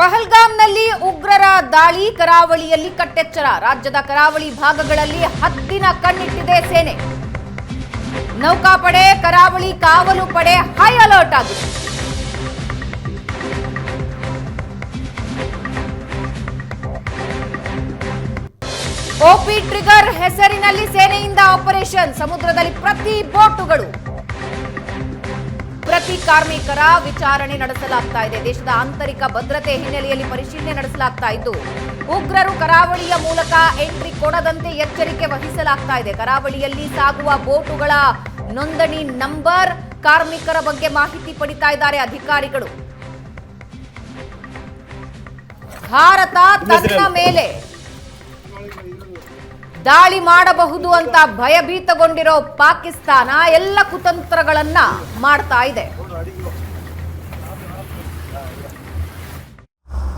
ಪಹಲ್ಗಾಮ್ನಲ್ಲಿ ಉಗ್ರರ ದಾಳಿ, ಕರಾವಳಿಯಲ್ಲಿ ಕಟ್ಟೆಚ್ಚರ. ರಾಜ್ಯದ ಕರಾವಳಿ ಭಾಗಗಳಲ್ಲಿ ಹದ್ದಿನ ಕಣ್ಣಿಟ್ಟಿದೆ ಸೇನೆ. ನೌಕಾಪಡೆ, ಕರಾವಳಿ ಕಾವಲು ಪಡೆ ಹೈ ಅಲರ್ಟ್ ಆಗಿದೆ. ಓಪಿ ಟ್ರಿಗರ್ ಹೆಸರಿನಲ್ಲಿ ಸೇನೆಯಿಂದ ಆಪರೇಷನ್ ಸಮುದ್ರದಲ್ಲಿ ಪ್ರತಿ ಬೋಟುಗಳು. ಪ್ರತಿ ಕಾರ್ಮಿಕರ ವಿಚಾರಣೆ ನಡೆಸಲಾಗ್ತಾ ಇದೆ. ದೇಶದ ಆಂತರಿಕ ಭದ್ರತೆ ಹಿನ್ನೆಲೆಯಲ್ಲಿ ಪರಿಶೀಲನೆ ನಡೆಸಲಾಗ್ತಾ ಇದ್ದು, ಉಗ್ರರು ಕರಾವಳಿಯ ಮೂಲಕ ಎಂಟ್ರಿ ಕೊಡದಂತೆ ಎಚ್ಚರಿಕೆ ವಹಿಸಲಾಗ್ತಾ ಇದೆ. ಕರಾವಳಿಯಲ್ಲಿ ಸಾಗುವ ಬೋಟುಗಳ ನೋಂದಣಿ ನಂಬರ್ ಕಾರ್ಮಿಕರ ಬಗ್ಗೆ ಮಾಹಿತಿ ಪಡಿತಾ ಇದ್ದಾರೆ ಅಧಿಕಾರಿಗಳು. ಭಾರತ ತನ್ನ ಮೇಲೆ ದಾಳಿ ಮಾಡಬಹುದು ಅಂತ ಭಯಭೀತಗೊಂಡಿರೋ ಪಾಕಿಸ್ತಾನ ಎಲ್ಲ ಕುತಂತ್ರಗಳನ್ನ ಮಾಡ್ತಾ ಇದೆ.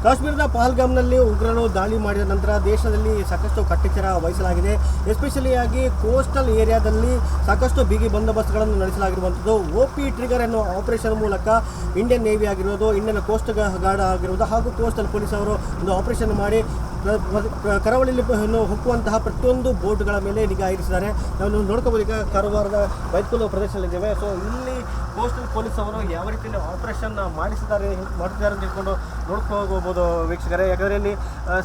ಕಾಶ್ಮೀರದ ಪಹಲ್ಗಾಮ್ನಲ್ಲಿ ಉಗ್ರರು ದಾಳಿ ಮಾಡಿದ ನಂತರ ದೇಶದಲ್ಲಿ ಸಾಕಷ್ಟು ಕಟ್ಟೆಚ್ಚರ ವಹಿಸಲಾಗಿದೆ. ಎಸ್ಪೆಷಲಿಯಾಗಿ ಕೋಸ್ಟಲ್ ಏರಿಯಾದಲ್ಲಿ ಸಾಕಷ್ಟು ಬಿಗಿ ಬಂದೋಬಸ್ತ್ಗಳನ್ನು ನಡೆಸಲಾಗಿರುವಂಥದ್ದು. ಒ ಪಿ ಟ್ರಿಗರ್ ಎನ್ನುವ ಆಪರೇಷನ್ ಮೂಲಕ ಇಂಡಿಯನ್ ನೇವಿ ಆಗಿರೋದು, ಇಂಡಿಯನ್ ಕೋಸ್ಟ್ ಗಾರ್ಡ್ ಆಗಿರೋದು ಹಾಗೂ ಕೋಸ್ಟಲ್ ಪೊಲೀಸ್ ಅವರು ಒಂದು ಆಪರೇಷನ್ ಮಾಡಿ ಕರಾವಳಿಯಲ್ಲಿ ಹೊಕ್ಕುವಂತಹ ಪ್ರತಿಯೊಂದು ಬೋಟ್ಗಳ ಮೇಲೆ ನಿಗಾ ಇರಿಸಿದ್ದಾರೆ. ನಾವು ನೋಡ್ಕೋಬೋದು ಈಗ ಕಾರವಾರದ ಬೈತ್ಕುಲು ಪ್ರದೇಶದಲ್ಲಿದ್ದೇವೆ. ಸೊ ಇಲ್ಲಿ ಕೋಸ್ಟಲ್ ಪೊಲೀಸ್ ಅವರು ಯಾವ ರೀತಿಯಲ್ಲಿ ಆಪರೇಷನ್ ಮಾಡಿಸಿದ್ದಾರೆ ಮಾಡ್ತಿದ್ದಾರೆ ಅಂತ ತಿಳ್ಕೊಂಡು ನೋಡ್ಕೋಗ್ಬೋದು ವೀಕ್ಷಕರೇ. ಯಾಕಂದರೆ ಇಲ್ಲಿ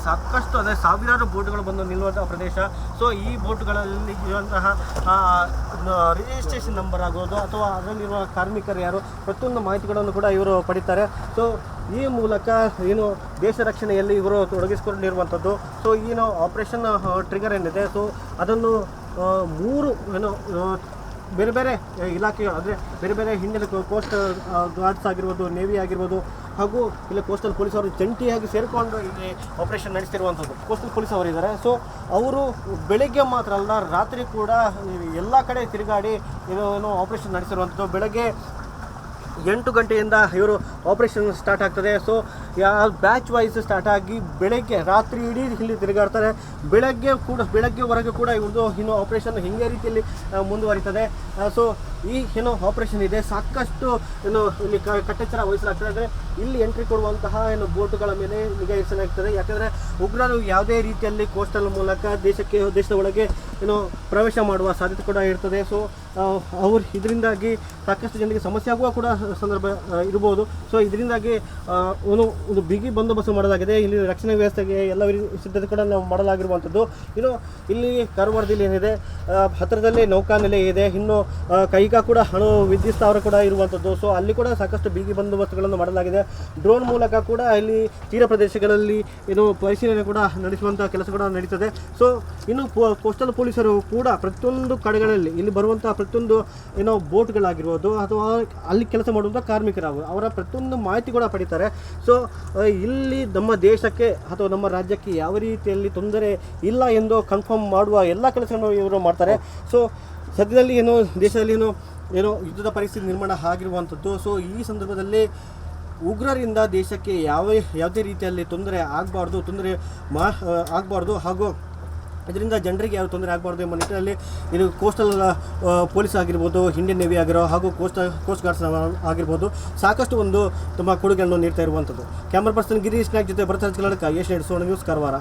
ಸಾಕಷ್ಟು ಅದೇ ಸಾವಿರಾರು ಬೋಟ್ಗಳು ಬಂದು ನಿಲ್ಲುವಂತಹ ಪ್ರದೇಶ. ಸೊ ಈ ಬೋಟ್ಗಳಲ್ಲಿ ಇರುವಂತಹ ರಿಜಿಸ್ಟ್ರೇಷನ್ ನಂಬರ್ ಆಗೋದು ಅಥವಾ ಅದರಲ್ಲಿರುವ ಕಾರ್ಮಿಕರು ಯಾರು, ಪ್ರತಿಯೊಂದು ಮಾಹಿತಿಗಳನ್ನು ಕೂಡ ಇವರು ಪಡಿತಾರೆ. ಸೊ ಈ ಮೂಲಕ ಏನು ದೇಶ ರಕ್ಷಣೆಯಲ್ಲಿ ಇವರು ತೊಡಗಿಸಿಕೊಂಡಿರುವಂಥದ್ದು. ಸೊ ಏನು ಆಪರೇಷನ್ ಟ್ರಿಗರ್ ಏನಿದೆ? ಸೊ ಅದನ್ನು ಮೂರು ಏನು ಬೇರೆ ಬೇರೆ ಇಲಾಖೆ ಅಂದರೆ ಬೇರೆ ಬೇರೆ ಹಿಂದಿನ ಕೋಸ್ಟ್ ಗಾರ್ಡ್ಸ್ ಆಗಿರ್ಬೋದು ನೇವಿ ಆಗಿರ್ಬೋದು, ಹಾಗೂ ಇಲ್ಲಿ ಕೋಸ್ಟಲ್ ಪೊಲೀಸ್ ಅವರು ಜಂಟಿಯಾಗಿ ಸೇರಿಕೊಂಡು ಇಲ್ಲಿ ಆಪರೇಷನ್ ನಡೆಸ್ತಿರುವಂಥದ್ದು. ಕೋಸ್ಟಲ್ ಪೊಲೀಸ್ ಅವರು ಇದ್ದಾರೆ. ಸೊ ಅವರು ಬೆಳಗ್ಗೆ ಮಾತ್ರ ಅಲ್ಲ, ರಾತ್ರಿ ಕೂಡ ಎಲ್ಲ ಕಡೆ ತಿರುಗಾಡಿ ಏನು ಆಪರೇಷನ್ ನಡೆಸಿರುವಂಥದ್ದು. ಬೆಳಗ್ಗೆ ಎಂಟು ಗಂಟೆಯಿಂದ ಇವರು ಆಪರೇಷನ್ ಸ್ಟಾರ್ಟ್ ಆಗ್ತದೆ. So yeah batch wise start ಆಗಿ ಬೆಳಗ್ಗೆ, ರಾತ್ರಿ ಇಡೀ ಇಲ್ಲಿ ತಿರುಗಾಡ್ತಾರೆ. ಬೆಳಗ್ಗೆ ಕೂಡ, ಬೆಳಗ್ಗೆವರೆಗೆ ಕೂಡ ಇವ್ರದ್ದು ಇನ್ನು ಆಪರೇಷನ್ ಹಿಂಗೆ ರೀತಿಯಲ್ಲಿ ಮುಂದುವರಿತದೆ. ಸೊ ಈ ಏನೋ ಆಪರೇಷನ್ ಇದೆ. ಸಾಕಷ್ಟು ಏನು ಇಲ್ಲಿ ಕಟ್ಟೆಚ್ಚರ ವಹಿಸಲಾಗ್ತದೆ. ಅಂದರೆ ಇಲ್ಲಿ ಎಂಟ್ರಿ ಕೊಡುವಂತಹ ಏನು ಬೋಟ್ಗಳ ಮೇಲೆ ನಿಗಾ ಇರಿಸಲಾಗ್ತದೆ. ಯಾಕಂದರೆ ಉಗ್ರರು ಯಾವುದೇ ರೀತಿಯಲ್ಲಿ ಕೋಸ್ಟಲ್ ಮೂಲಕ ದೇಶಕ್ಕೆ, ದೇಶದ ಒಳಗೆ ಏನು ಪ್ರವೇಶ ಮಾಡುವ ಸಾಧ್ಯತೆ ಕೂಡ ಇರ್ತದೆ. ಸೊ ಅವ್ರು ಇದರಿಂದಾಗಿ ಸಾಕಷ್ಟು ಜನರಿಗೆ ಸಮಸ್ಯೆ ಆಗುವ ಕೂಡ ಸಂದರ್ಭ ಇರ್ಬೋದು. ಸೊ ಇದರಿಂದಾಗಿ ಏನು ಒಂದು ಬಿಗಿ ಬಂದೋಬಸ್ತು ಮಾಡಲಾಗಿದೆ. ಇಲ್ಲಿ ರಕ್ಷಣಾ ವ್ಯವಸ್ಥೆಗೆ ಎಲ್ಲ ಸಿದ್ಧತೆ ಕೂಡ ನಾವು ಮಾಡಲಾಗಿರುವಂಥದ್ದು. ಇನ್ನು ಇಲ್ಲಿ ಕಾರವಾರದಲ್ಲಿ ಏನಿದೆ ಹತ್ತಿರದಲ್ಲಿ ನೌಕಾನೆಲೆ ಇದೆ. ಇನ್ನು ಕೈಗಾ ಕೂಡ ಹಣು, ವಿದ್ಯುತ್ ಸ್ಥಾವರ ಕೂಡ ಇರುವಂಥದ್ದು. ಸೊ ಅಲ್ಲಿ ಕೂಡ ಸಾಕಷ್ಟು ಬಿಗಿ ಬಂದೋಬಸ್ತುಗಳನ್ನು ಮಾಡಲಾಗಿದೆ. ಡ್ರೋನ್ ಮೂಲಕ ಕೂಡ ಇಲ್ಲಿ ತೀರ ಪ್ರದೇಶಗಳಲ್ಲಿ, ಏನು ಪರಿಶೀಲನೆ ಕೂಡ ನಡೆಸುವಂಥ ಕೆಲಸ ಕೂಡ ನಡೀತದೆ. ಸೊ ಇನ್ನು ಕೋಸ್ಟಲ್ ಪೊಲೀಸರು ಕೂಡ ಪ್ರತಿಯೊಂದು ಕಡೆಗಳಲ್ಲಿ ಇಲ್ಲಿ ಬರುವಂಥ ಪ್ರತಿಯೊಂದು, ಏನೋ ಬೋಟ್ಗಳಾಗಿರ್ಬೋದು ಅಥವಾ ಅಲ್ಲಿ ಕೆಲಸ ಮಾಡುವಂಥ ಕಾರ್ಮಿಕರಾಗ ಅವರ ಪ್ರತಿಯೊಂದು ಮಾಹಿತಿ ಕೂಡ ಪಡಿತಾರೆ. ಸೊ ಇಲ್ಲಿ ನಮ್ಮ ದೇಶಕ್ಕೆ ಅಥವಾ ನಮ್ಮ ರಾಜ್ಯಕ್ಕೆ ಯಾವ ರೀತಿಯಲ್ಲಿ ತೊಂದರೆ ಇಲ್ಲ ಎಂದು ಕನ್ಫರ್ಮ್ ಮಾಡುವ ಎಲ್ಲ ಕೆಲಸಗಳನ್ನು ಇವರು ಮಾಡ್ತಾರೆ. ಸೊ ಸದ್ಯದಲ್ಲಿ ಏನು, ದೇಶದಲ್ಲಿ ಏನು, ಏನೋ ಯುದ್ಧದ ಪರಿಸ್ಥಿತಿ ನಿರ್ಮಾಣ ಆಗಿರುವಂಥದ್ದು. ಸೊ ಈ ಸಂದರ್ಭದಲ್ಲಿ ಉಗ್ರರಿಂದ ದೇಶಕ್ಕೆ ಯಾವ, ಯಾವುದೇ ರೀತಿಯಲ್ಲಿ ತೊಂದರೆ ಆಗಬಾರ್ದು, ತೊಂದರೆ ಮಾ ಆಗಬಾರ್ದು. ಹಾಗೂ ಇದರಿಂದ ಜನರಿಗೆ ಯಾವ ತೊಂದರೆ ಆಗಬಾರ್ದು ಎಂಬ ನಿಟ್ಟಿನಲ್ಲಿ ಇದು ಕೋಸ್ಟಲ್ ಪೊಲೀಸ್ ಆಗಿರ್ಬೋದು ಇಂಡಿಯನ್ ನೇವಿ ಆಗಿರೋ ಹಾಗೂ ಕೋಸ್ಟ್ ಕೋಸ್ಟ್ ಗಾರ್ಡ್ಸ್ ಆಗಿರ್ಬೋದು ಸಾಕಷ್ಟು ಒಂದು ತುಂಬ ಕೊಡುಗೆಗಳನ್ನು ನೀಡ್ತಾ ಇರುವಂಥದ್ದು. ಕ್ಯಾಮರಾ ಪರ್ಸನ್ ಗಿರೀಶ್ ನಾಯ್ಕ್ ಜೊತೆ ಭರತ ಕನ್ನಡಕ ಏಷ್ಯಾ ಸೋಣ ನ್ಯೂಸ್ ಕಾರವಾರ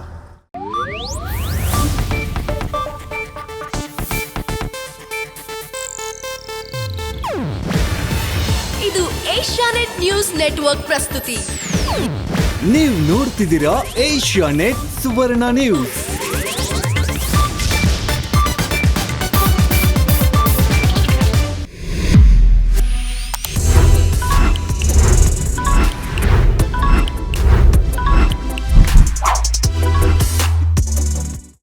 ಇದು ಏಷ್ಯಾನೆಟ್ ನ್ಯೂಸ್ ನೆಟ್ವರ್ಕ್ ಪ್ರಸ್ತುತಿ. ನೀವು ನೋಡ್ತಿದ್ದೀರಾ ಏಷ್ಯಾನೆಟ್ ಸುವರ್ಣ ನ್ಯೂಸ್